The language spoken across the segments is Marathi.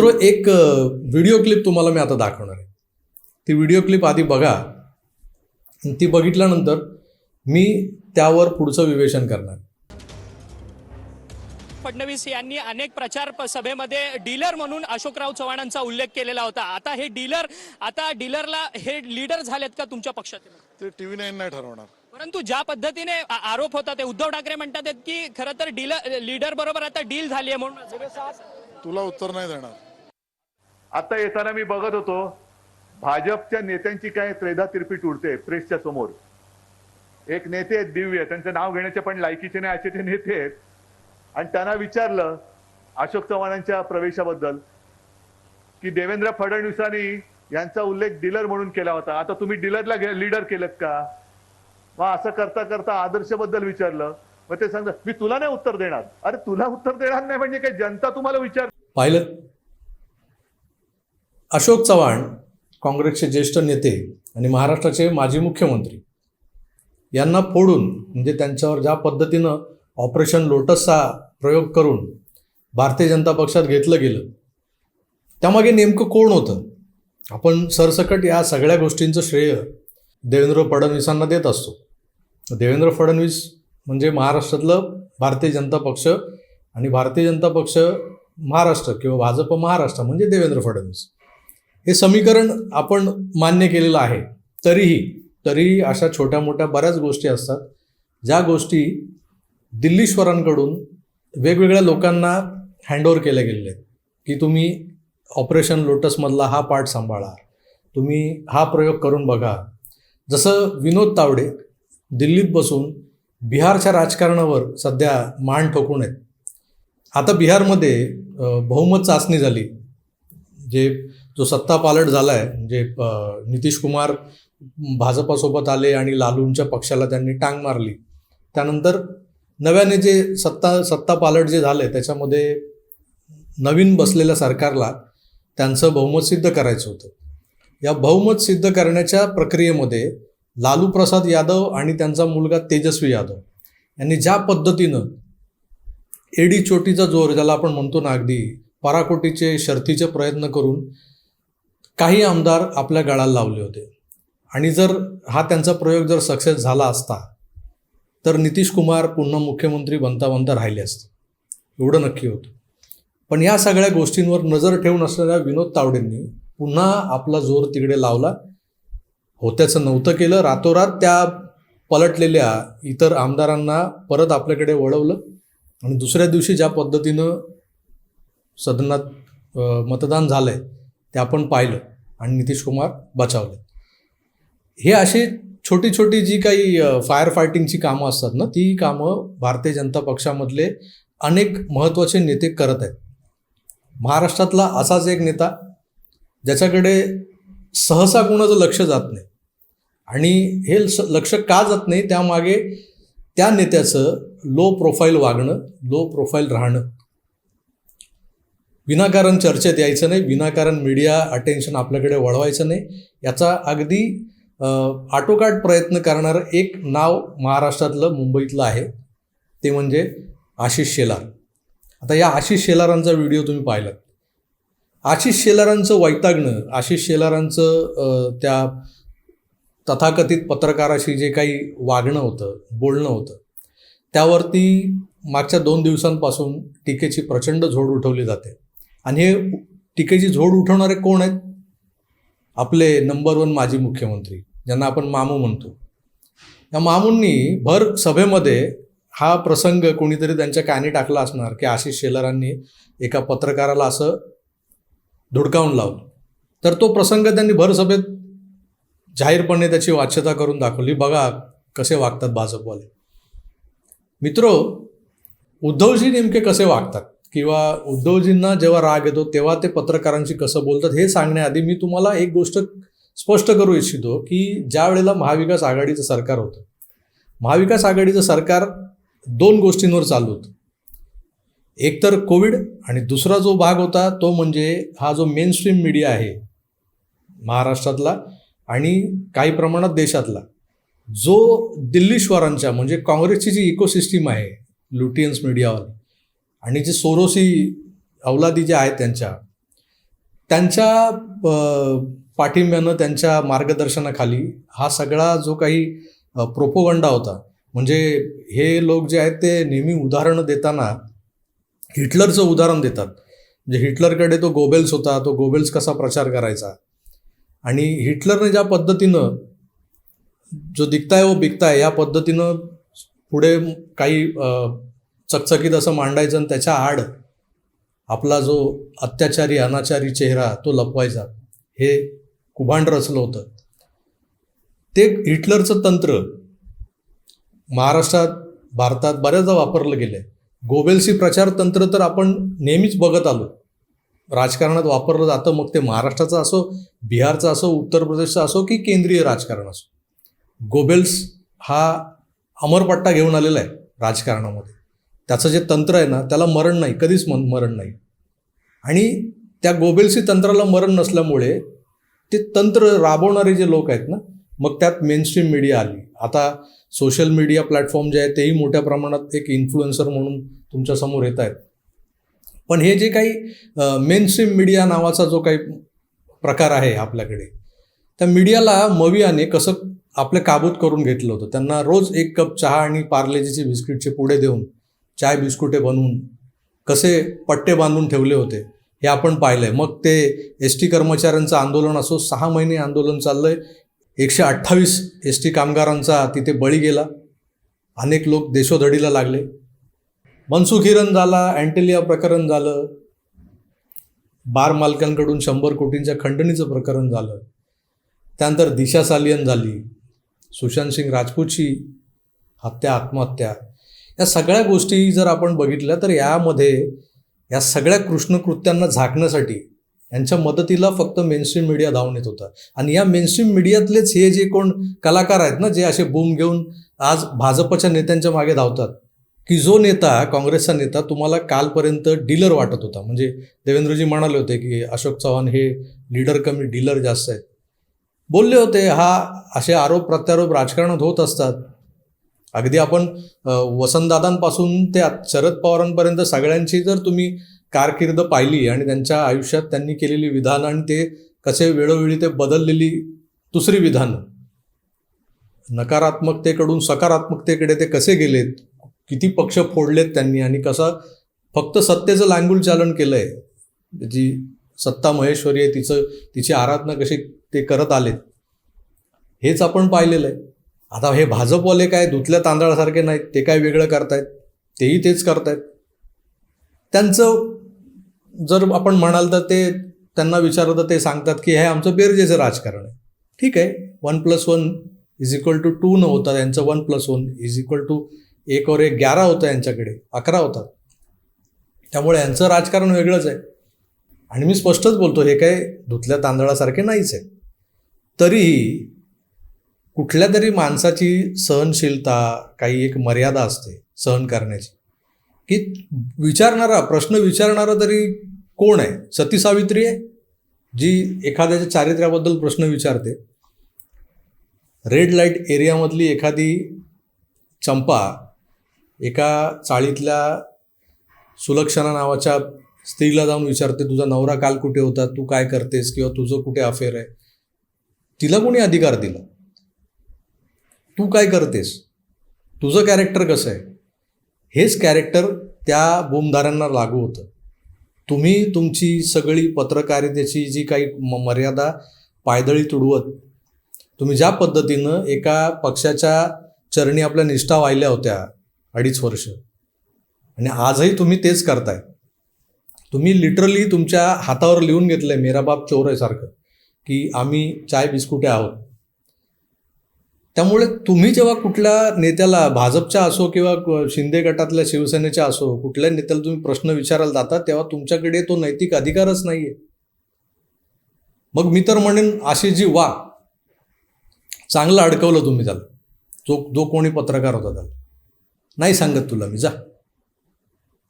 मित्र एक व्हिडिओ क्लिप तुम्हाला मी आता दाखवणार आहे. ती व्हिडिओ क्लिप आधी बघा. आणि ती बघितल्यानंतर मी त्यावर पुढचं विवेचन करणार फडणवीस यांनी अनेक प्रचार सभेमध्ये डीलर म्हणून अशोकराव चव्हाणांचा उल्लेख केलेला होता. आता हे डीलर आता डीलरला हे लीडर झालेत का तुमच्या पक्षातील ते टी व्ही नाईन नाही ठरवणार. परंतु ज्या पद्धतीने आरोप होता ते उद्धव ठाकरे म्हणतात आहेत की खरं तर डीलर लीडर बरोबर आता डील झाली आहे म्हणून. तुला उत्तर नाही देणार. आता येताना मी बघत होतो भाजपच्या नेत्यांची काय त्रेधा तिरपीट उडते प्रेसच्या समोर. एक नेते आहेत दिव्य त्यांचं नाव घेण्याचे पण लायकीचे नाही असे ते नेते आहेत. आणि त्यांना विचारलं अशोक चव्हाणांच्या प्रवेशाबद्दल की देवेंद्र फडणवीसांनी यांचा उल्लेख डीलर म्हणून केला होता. आता तुम्ही डीलरला लीडर केलं का? मग असं करता करता आदर्शबद्दल विचारलं. मग ते सांगतात मी तुला नाही उत्तर देणार. अरे तुला उत्तर देणार नाही म्हणजे काय? जनता तुम्हाला विचार पाहिलं? अशोक चव्हाण काँग्रेसचे ज्येष्ठ नेते आणि महाराष्ट्राचे माजी मुख्यमंत्री यांना फोडून म्हणजे त्यांच्यावर ज्या पद्धतीनं ऑपरेशन लोटसचा प्रयोग करून भारतीय जनता पक्षात घेतलं गेलं त्यामागे नेमकं कोण होतं? आपण सरसकट या सगळ्या गोष्टींचं श्रेय देवेंद्र फडणवीसांना देत असतो. देवेंद्र फडणवीस म्हणजे महाराष्ट्रातलं भारतीय जनता पक्ष आणि भारतीय जनता पक्ष महाराष्ट्र किंवा भाजप महाराष्ट्र म्हणजे देवेंद्र फडणवीस. हे समीकरण आपण मान्य केलेलं आहे. तरीही तरीही अशा छोट्या मोठ्या बऱ्याच गोष्टी असतात. ज्या गोष्टी दिल्लीश्वरांकडून वेगवेगळ्या लोकांना हँडओव्हर केल्या गेलेल्या आहेत. की तुम्ही ऑपरेशन लोटसमधला हा पार्ट सांभाळा. तुम्ही हा प्रयोग करून बघा. जसं विनोद तावडे दिल्लीत बसून बिहारच्या राजकारणावर सध्या मान ठोकून आहेत. आता बिहारमध्ये बहुमत चाचणी झाली. जे जो सत्ता पालट झाला आहे म्हणजे नितीश कुमार भाजपासोबत आले आणि लालूंच्या पक्षाला त्यांनी टांग मारली. त्यानंतर नव्याने जे सत्ता सत्ता पालट जे झालं त्याच्यामध्ये नवीन बसलेल्या सरकारला त्यांचं बहुमत सिद्ध करायचं होतं. या बहुमत सिद्ध करण्याच्या प्रक्रियेमध्ये लालू प्रसाद यादव आणि त्यांचा मुलगा तेजस्वी यादव यांनी ज्या पद्धतीनं एडी चोटीचा जोर ज्याला आपण म्हणतो ना अगदी पराकोटीचे शर्थीचे प्रयत्न करून काही आमदार आपल्या गळाला लावले होते. आणि जर हा त्यांचा प्रयोग जर सक्सेस झाला असता तर नितीश कुमार पुन्हा मुख्यमंत्री बनता बनता राहिले असते. एवढं नक्की होतं. पण या सगळ्या गोष्टींवर नजर ठेवून असलेल्या विनोद तावडेंनी पुन्हा आपला जोर तिकडे लावला. होत्याचं नव्हतं केलं. रातोरात त्या पलटलेल्या इतर आमदारांना परत आपल्याकडे वळवलं. आणि दुसऱ्या दिवशी ज्या पद्धतीनं सदनात मतदान झालं आहे ते आपण पाहिलं आणि नितीश कुमार बचावले. हे अशी छोटी छोटी जी काही फायर फायटिंगची कामं असतात ना ती कामं भारतीय जनता पक्षामधले अनेक महत्त्वाचे नेते करत आहेत. महाराष्ट्रातला असाच एक नेता ज्याच्याकडे सहसा कोणाचं लक्ष जात नाही आणि हे स- लक्ष का जात नाही त्यामागे त्या नेत्याचं लो प्रोफाईल वागणं लो प्रोफाईल राहणं विनाकारण चर्चेत यायचं नाही विनाकारण मीडिया अटेन्शन आपल्याकडे वळवायचं नाही. याचा अगदी आटोकाट प्रयत्न करणारं एक नाव महाराष्ट्रातलं मुंबईतलं आहे. ते म्हणजे आशिष शेलार. आता या आशिष शेलारांचा व्हिडिओ तुम्ही पाहिलात. आशिष शेलारांचं वैतागणं आशिष शेलारांचं त्या तथाकथित पत्रकाराशी जे काही वागणं होतं बोलणं होतं त्यावरती मागच्या दोन दिवसांपासून टीकेची प्रचंड झोड उठवली जाते. आणि हे टीकेची झोड उठवणारे कोण आहेत? आपले नंबर वन माजी मुख्यमंत्री ज्यांना आपण मामू म्हणतो. या मामूंनी भर सभेमध्ये हा प्रसंग कोणीतरी त्यांच्या कानी टाकला असणार की आशिष शेलारांनी एका पत्रकाराला असं धुडकावून लावलं. तर तो प्रसंग त्यांनी भर सभेत जाहीरपणे त्याची वाच्यता करून दाखवली. बघा कसे वागतात भाजपवाले. मित्रो उद्धवजी नेमके कसे वागतात? किंवा उद्धवजींना जेव्हा राग येतो तेव्हा ते पत्रकारांशी कसं बोलतात हे सांगण्याआधी मी तुम्हाला एक गोष्ट स्पष्ट करू इच्छितो की ज्या वेळेला महाविकास आघाडीचं सरकार होतं महाविकास आघाडीचं सरकार दोन गोष्टींवर चालू होतं. एकतर कोविड आणि दुसरा जो भाग होता तो म्हणजे हा जो मेन स्ट्रीम मीडिया आहे महाराष्ट्रातला आणि काही प्रमाणात देशातला जो दिल्लीश्वरांच्या म्हणजे काँग्रेसची जी इकोसिस्टीम आहे लुटियन्स मीडियावाली आणि जे सोरोसी अवलादी जे आहेत त्यांच्या त्यांच्या पाठिंब्यानं त्यांच्या मार्गदर्शनाखाली हा सगळा जो काही प्रोपोगंडा होता म्हणजे हे लोक जे आहेत ते नेहमी उदाहरणं देताना हिटलरचं उदाहरण देतात. म्हणजे हिटलरकडे तो गोबेल्स होता तो गोबेल्स कसा प्रचार करायचा? आणि हिटलरने ज्या पद्धतीनं जो दिखताय व बिकताय या पद्धतीनं पुढे काही चकचकीत असं मांडायचं आणि त्याच्या आड आपला जो अत्याचारी अनाचारी चेहरा तो लपवायचा. हे कुभांड रचलं होतं. ते हिटलरचं तंत्र महाराष्ट्रात भारतात बऱ्याचदा वापरलं गेलं आहे गोबेल्सी प्रचार तंत्र तर आपण नेहमीच बघत आलो. राजकारणात वापरलं जातं मग ते महाराष्ट्राचं असो बिहारचं असो उत्तर प्रदेशचं असो की केंद्रीय राजकारण असो. गोबेल्स हा अमरपट्टा घेऊन आलेला आहे राजकारणामध्ये. त्याचं जे तंत्र आहे ना त्याला मरण नाही कधीच मन मरण नाही. आणि त्या गोबेलसी तंत्राला मरण नसल्यामुळे ते तंत्र राबवणारे जे लोक आहेत ना मग त्यात मेनस्ट्रीम मीडिया आली. आता सोशल मीडिया प्लॅटफॉर्म जे आहेत तेही मोठ्या प्रमाणात एक इन्फ्लुएन्सर म्हणून तुमच्यासमोर येत आहेत. पण हे जे काही मेनस्ट्रीम मीडिया नावाचा जो काही प्रकार आहे आपल्याकडे त्या मीडियाला मवियाने कसं आपलं काबूत करून घेतलं होतं. त्यांना रोज एक कप चहा आणि पार्लेजीचे बिस्किटचे पुढे देऊन चाय बिस्कुटे बनवून कसे पट्टे बांधून ठेवले होते हे आपण पाहिलंय. मग ते एस टी कर्मचाऱ्यांचं आंदोलन असो सहा महिने आंदोलन चाललं आहे एकशे अठ्ठावीस एस टी कामगारांचा तिथे बळी गेला. अनेक लोक देशोधडीला लागले. मनसुख हिरण झाला अँटेलिया प्रकरण झालं. बार मालकांकडून शंभर कोटींच्या खंडणीचं प्रकरण झालं. त्यानंतर दिशा सालियन झाली. सुशांत सिंग राजपूतची हत्या आत्महत्या. या सगळ्या गोष्टी जर आपण बघितल्या तर यामध्ये या सगळ्या कृष्णकृत्यांना झाकण्यासाठी यांच्या मदतीला फक्त मेनस्ट्रीम मीडिया धावून येत होता. आणि या मेनस्ट्रीम मीडियातलेच हे जे कोण कलाकार आहेत ना जे असे बूम घेऊन आज भाजपच्या नेत्यांच्या मागे धावतात की जो नेता काँग्रेसचा नेता तुम्हाला कालपर्यंत डीलर वाटत होता. म्हणजे देवेंद्रजी म्हणाले होते की अशोक चव्हाण हे लीडर कमी डीलर जास्त आहेत. बोलले होते हा असे आरोप प्रत्यारोप राजकारणात होत असतात. अगदी आपण वसंतदादांपासून ते शरद पवारांपर्यंत सगळ्यांची जर तुम्ही कारकीर्द पाहिली आणि त्यांच्या आयुष्यात त्यांनी केलेली विधानं आणि ते कसे वेळोवेळी ते बदललेली दुसरी विधानं नकारात्मकतेकडून सकारात्मकतेकडे ते कसे गेलेत किती पक्ष फोडलेत त्यांनी आणि कसं फक्त सत्तेचं लांगुल चालन केलं आहे जी सत्ता महेश्वरी आहे तिचं तिची आराधना कशी ते करत आलेत हेच आपण पाहिलेलं आहे. आता हे भाजपवाले काय धुतल्या तांदळासारखे नाहीत ते काय वेगळं करतायत? तेही तेच करतायत. त्यांचं जर आपण म्हणाल तर ते त्यांना विचारलं तर ते सांगतात की हे आमचं बेरजेचं राजकारण आहे. ठीक आहे one plus one is equal to two न होता यांचं one plus one is equal to एक और एक ग्यारा होतं यांच्याकडे अकरा होतात त्यामुळे यांचं राजकारण वेगळंच आहे. आणि मी स्पष्टच बोलतो हे काय धुतल्या तांदळासारखे नाहीच आहे तरीही कुठल्या तरी माणसाची सहनशीलता काही एक मर्यादा असते सहन करण्याची. की विचारणारा प्रश्न विचारणारा तरी कोण आहे? सती सावित्री आहे जी एखाद्याच्या चारित्र्याबद्दल प्रश्न विचारते. रेड लाइट एरियामधली एखादी चंपा एका चाळीतल्या सुलक्षणा नावाच्या स्त्रीला जाऊन विचारते तुझा नवरा काल कुठे होता? तू काय करतेस? किंवा तुझं कुठे अफेअर आहे? तिला कोणी अधिकार दिला. तू काय करतेस? तुझं कॅरेक्टर कसं आहे? हेच कॅरेक्टर त्या बोमधाऱ्यांना लागू होतं. तुम्ही तुमची सगळी पत्रकारितेची जी काही म मर्यादा पायदळी तुडवत तुम्ही ज्या पद्धतीनं एका पक्षाच्या चरणी आपल्या निष्ठा वाहिल्या होत्या अडीच वर्ष आणि आजही तुम्ही तेच करताय. तुम्ही लिटरली तुमच्या हातावर लिहून घेतलंय मेरा बाप चोर आहे सारखं की आम्ही चाय बिस्कुटे आहोत. त्यामुळे तुम्ही जेव्हा कुठल्या नेत्याला भाजपच्या असो किंवा शिंदे गटातल्या शिवसेनेच्या असो कुठल्या नेत्याला तुम्ही प्रश्न विचारायला जाता तेव्हा तुमच्याकडे तो नैतिक अधिकारच नाहीये. मग मी तर म्हणेन अशी जी वा चांगलं अडकवलं तुम्ही त्याला. जो जो कोणी पत्रकार होता त्याला. नाही सांगत तुला मी जा.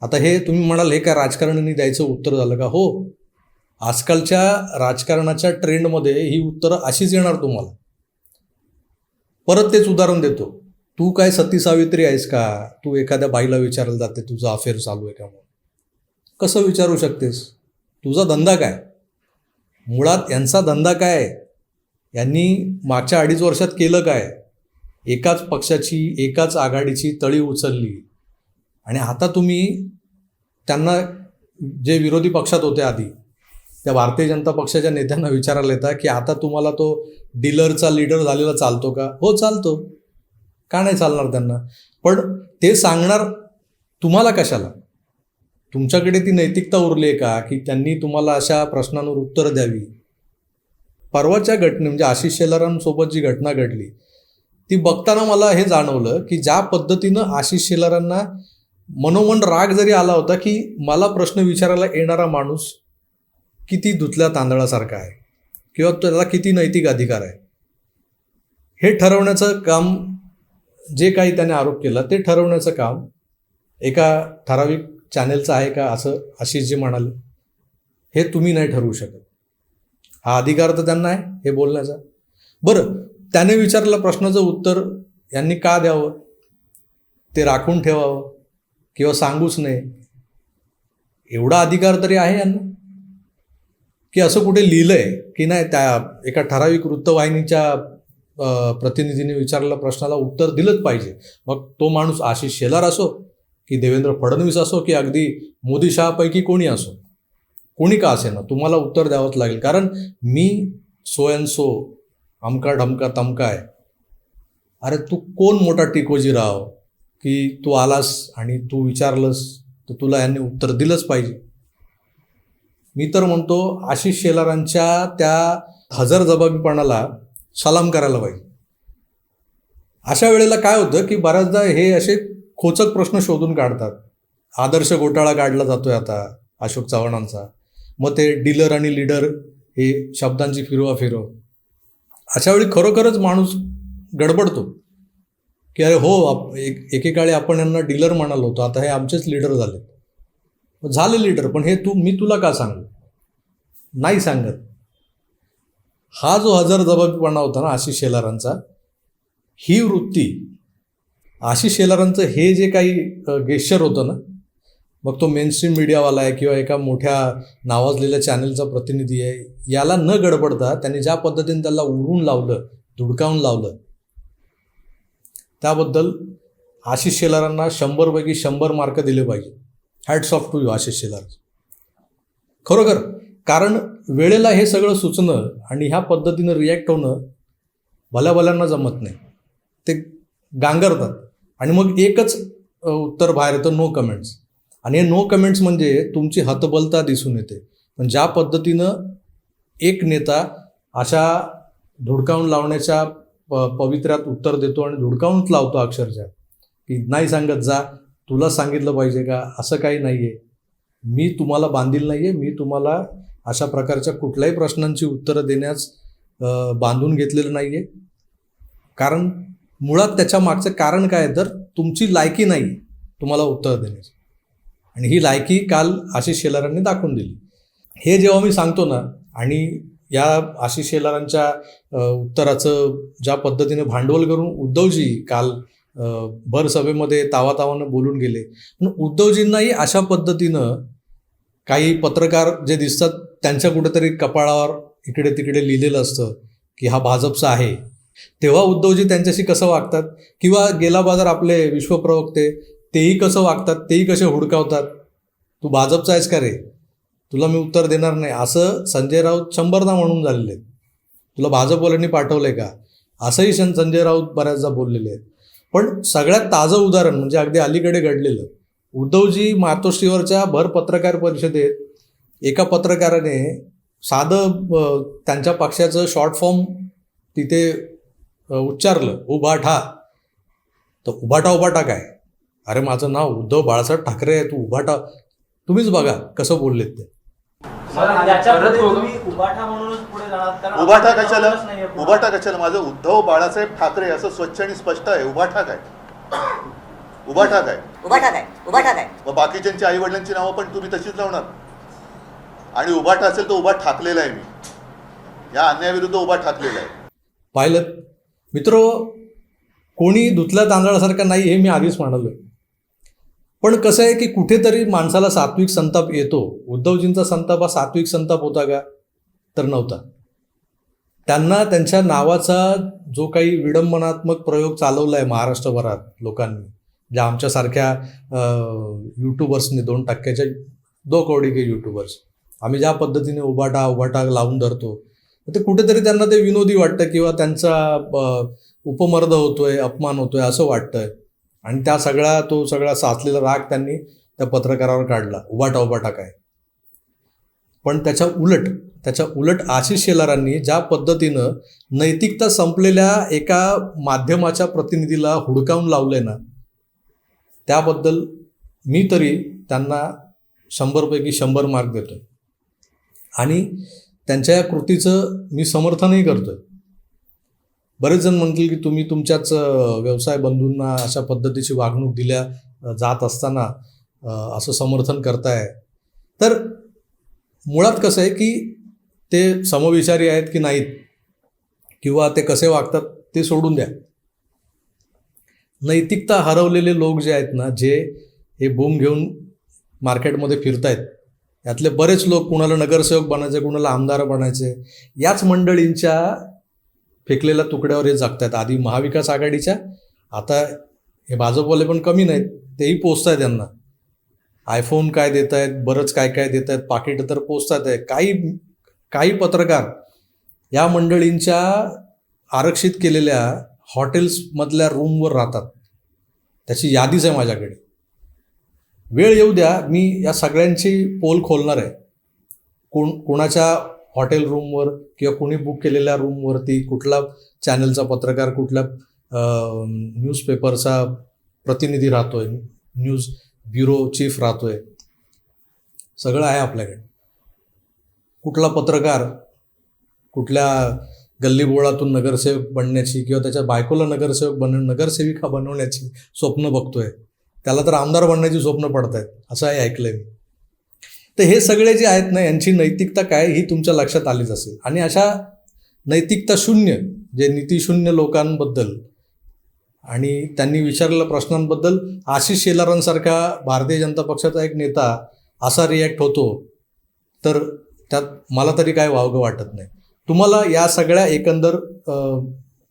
आता हे तुम्ही म्हणाल हे काय राजकारण्यांनी द्यायचं उत्तर झालं का? हो. आजकालच्या राजकारणाच्या ट्रेंडमध्ये ही उत्तरं अशीच येणार तुम्हाला. परत तेच उदाहरण देतो. तू काय सती सावित्री आहेस का? तू एखाद्या बाईला विचारायला जाते तुझं अफेअर चालू आहे का म्हणून? कसं विचारू शकतेस? तुझा धंदा काय? मुळात यांचा धंदा काय? आहे यांनी मागच्या अडीच वर्षात केलं काय? एकाच पक्षाची एकाच आघाडीची तळी उचलली. आणि आता तुम्ही त्यांना जे विरोधी पक्षात होते आधी त्या भारतीय जनता पक्षाच्या नेत्यांना विचारायला येतात की आता तुम्हाला तो डीलरचा लीडर झालेला चालतो का? हो चालतो. का नाही चालणार त्यांना? पण ते सांगणार तुम्हाला कशाला? तुमच्याकडे ती नैतिकता उरली आहे का की त्यांनी तुम्हाला अशा प्रश्नांवर उत्तरं द्यावी? परवाच्या घटने म्हणजे आशिष शेलारांसोबत जी घटना घडली ती बघताना मला हे जाणवलं की ज्या पद्धतीनं आशिष शेलारांना मनोमन राग जरी आला होता की मला प्रश्न विचारायला येणारा माणूस किती धुतल्या तांदळासारखा आहे? किंवा त्याला किती नैतिक अधिकार आहे? हे ठरवण्याचं काम जे काही त्याने आरोप केला ते ठरवण्याचं काम एका ठराविक चॅनेलचं आहे का असं आशिषजी म्हणाले? हे तुम्ही नाही ठरवू शकत. हा अधिकार तर त्यांना आहे हे बोलण्याचा. बरं त्याने विचारलेल्या प्रश्नाचं उत्तर यांनी का द्यावं? ते राखून ठेवावं किंवा सांगूच नाही एवढा अधिकार तरी आहे यांना? की असं कुठे लिहिलंय की नाही त्या एका ठराविक वृत्तवाहिनीच्या प्रतिनिधीने विचारलेल्या प्रश्नाला उत्तर दिलंच पाहिजे. मग तो माणूस आशिष शेलार असो की देवेंद्र फडणवीस असो की अगदी मोदी शहापैकी कोणी असो कोणी का असे ना तुम्हाला उत्तर द्यावंच लागेल. कारण मी सो अँड सो अमका ढमका तमका आहे. अरे तू कोण मोठा टिकोजी राव? की तू आलास आणि तू विचारलंस तर तुला यांनी उत्तर दिलंच पाहिजे. मी तर म्हणतो आशिष शेलारांच्या त्या हजरजबाबीपणाला सलाम करायला पाहिजे. अशा वेळेला काय होतं की बऱ्याचदा हे असे खोचक प्रश्न शोधून काढतात. आदर्श घोटाळा काढला जातोय आता अशोक चव्हाणांचा. मग ते डीलर आणि लीडर हे शब्दांची फिरवा फिरव. अशा वेळी खरोखरच माणूस गडबडतो. की अरे हो आप एक एकेकाळी आपण यांना डीलर म्हणालो होतो. आता हे आमचेच लीडर झाले झाले लीडर पण हे तू मी तुला का सांगू? नाही सांगत. हा जो हजर जबाबीपणा होता ना आशिष शेलारांचा ही वृत्ती आशिष शेलारांचं हे जे काही गेश्चर होतं ना मग तो मेनस्ट्रीम मीडियावाला आहे किंवा एका मोठ्या नावाजलेल्या चॅनलचा प्रतिनिधी आहे याला न गडबडता त्यांनी ज्या पद्धतीने त्याला उडवून लावलं धुडकावून लावलं त्याबद्दल आशिष शेलारांना शंभरपैकी शंभर मार्क दिले पाहिजे. Hats off to you Ashish Shelar खरोखर कारण वेळेला हे सगळं सुचणं आणि ह्या पद्धतीनं रिॲक्ट होणं भल्या भल्यांना जमत नाही. ते गांगरतात. आणि मग एकच उत्तर बाहेर येतं नो कमेंट्स आणि हे नो कमेंट्स म्हणजे तुमची हतबलता दिसून येते. पण ज्या पद्धतीनं एक नेता अशा धुडकावून लावण्याच्या प पवित्र्यात उत्तर देतो आणि धुडकावूनच लावतो अक्षरशः की नाही सांगत जा तुला सांगितलं पाहिजे का? असं काही नाही आहे मी तुम्हाला बांधील नाही आहे मी तुम्हाला अशा प्रकारच्या कुठल्याही प्रश्नांची उत्तरं देण्यास बांधून घेतलेलं नाही आहे कारण मुळात त्याच्या मागचं कारण काय आहे? तर तुमची लायकी नाही तुम्हाला उत्तर देण्याची. आणि ही लायकी काल आशिष शेलारांनी दाखवून दिली. हे जेव्हा मी सांगतो ना आणि या आशिष शेलारांच्या उत्तराचं ज्या पद्धतीने भांडवल करून उद्धवजी काल भर सभेमध्ये तावातावानं बोलून गेले. पण उद्धवजींनाही अशा पद्धतीनं काही पत्रकार जे दिसतात त्यांच्या कुठेतरी कपाळावर इकडे तिकडे लिहिलेलं असतं की हा भाजपचा आहे. तेव्हा उद्धवजी त्यांच्याशी कसं वागतात? किंवा गेला बाजार आपले विश्वप्रवक्ते तेही कसं वागतात? तेही कसे हुडकावतात? तू भाजपचा आहेस का रे? तुला मी उत्तर देणार नाही. असं संजय राऊत शंभरदा म्हणून झालेले आहेत. तुला भाजपवाल्यांनी पाठवलं आहे का? असंही शन संजय राऊत बऱ्याचदा बोललेले आहेत. पण सगळ्यात ताजं उदाहरण म्हणजे अगदी अलीकडे घडलेलं. उद्धवजी मातोश्रीवरच्या भर पत्रकार परिषदेत एका पत्रकाराने साधं त्यांच्या पक्षाचं शॉर्ट फॉर्म तिथे उच्चारलं उभाठा. तर उभाटा उभाटा काय? अरे माझं नाव उद्धव बाळासाहेब ठाकरे आहे तू उभाटा तुम्हीच बघा कसं बोललेत ते. उभाटा कशाला. उभाटा कशाला? माझं उद्धव बाळासाहेब ठाकरे असं स्वच्छ आणि स्पष्ट आहे. उभाठा काय? उभाठा काय? उभा काय? उभा काय? मग बाकीच्यांची आई वडिलांची नावं पण तुम्ही तशीच लावणार. आणि उभाठा असेल तर उभा ठाकलेला आहे मी. या अन्यायाविरुद्ध उभा ठाकलेला आहे. पाहिलं? मित्र कोणी धुतल्या तांदळासारखं नाही हे मी आधीच म्हणालो पण कसं आहे की कुठेतरी माणसाला सात्विक संताप येतो. उद्धवजींचा संताप हा सात्विक संताप होता का? तर नव्हता. त्यांना त्यांच्या नावाचा जो काही विडंबनात्मक प्रयोग चालवला आहे महाराष्ट्रभरात लोकांनी ज्या आमच्यासारख्या यूट्यूबर्सनी दोन टक्क्याच्या दो कवडी के यूट्यूबर्स आम्ही ज्या पद्धतीने उबाटा उबाटा लावून धरतो ते कुठेतरी त्यांना ते विनोदी वाटतं किंवा त्यांचा उपमर्द होतोय अपमान होतोय असं वाटतंय. आणि त्या सगळा तो सगळा साचलेला राग त्यांनी त्या पत्रकारावर काढला. उबाटा उबाटा काय? पण त्याच्या उलट त्याच्या उलट आशिष शेलारांनी ज्या पद्धतीनं नैतिकता संपलेल्या एका माध्यमाच्या प्रतिनिधीला हुडकावून लावले ना त्याबद्दल मी तरी त्यांना शंभरपैकी शंभर मार्क देतो आणि त्यांच्या या कृतीचं मी समर्थनही करतोय. बरेच जण म्हणतील की तुम्ही तुमच्याच व्यवसाय बंधूंना अशा पद्धतीची वागणूक दिल्या जात असताना असं समर्थन करताय. तर मुळात कसं आहे की ते समविचारी आहेत की नाहीत? किंवा ते कसे वागतात ते सोडून द्या. नैतिकता हरवलेले लोक जे आहेत ना जे हे बूम घेऊन मार्केटमध्ये फिरतायत यातले बरेच लोक कुणाला नगरसेवक बनायचे कुणाला आमदार बनायचे याच मंडळींच्या फेकलेल्या तुकड्यावर हे जगतायत. आधी महाविकास आघाडीच्या आता हे भाजपवाले पण कमी नाहीत. तेही पोचत आहेत त्यांना. आयफोन काय देत आहेत बरंच काय काय देत आहेत पाकिट तर पोचतात आहे काही काही पत्रकार या मंडळींच्या आरक्षित केलेल्या हॉटेल्समधल्या रूमवर राहतात. त्याची यादीच आहे माझ्याकडे. वेळ येऊ द्या मी या सगळ्यांची पोल खोलणार आहे. कोण कोणाच्या हॉटेल रूमवर किंवा कुणी बुक केलेल्या रूमवरती कुठला चॅनलचा पत्रकार कुठल्या न्यूजपेपरचा प्रतिनिधी राहतोय न्यूज ब्युरो चीफ राहतोय. सगळं आहे आपल्याकडे. कुठला पत्रकार कुठल्या गल्लीबोळातून नगरसेवक बनण्याची किंवा त्याच्या बायकोला नगरसेवक बन नगरसेविका बनवण्याची स्वप्न बघतोय. त्याला तर आमदार बनण्याची स्वप्न पडत आहेत असं आहे ऐकलंय मी. तर हे सगळे जे आहेत ना यांची नैतिकता काय ही तुमच्या लक्षात आलीच असेल. आणि अशा नैतिकता शून्य जे नीतिशून्य लोकांबद्दल आणि त्यांनी विचारलेल्या प्रश्नांबद्दल आशिष शेलारांसारखा भारतीय जनता पक्षाचा एक नेता असा रिॲक्ट होतो तर त्यात मला तरी काय वावगं वाटत नाही. तुम्हाला या सगळ्या एकंदर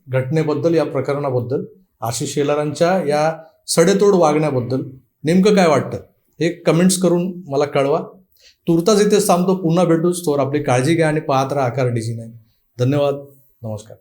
घटनेबद्दल या प्रकरणाबद्दल आशिष शेलारांच्या या सडेतोड वागण्याबद्दल नेमकं काय वाटतं? हे कमेंट्स करून मला कळवा. तुर्तास इथेच थांबतो पुन्हा भेटूच थोर आपली काळजी घ्या आणि पाहत राहा आकार डिझी नाही धन्यवाद. नमस्कार.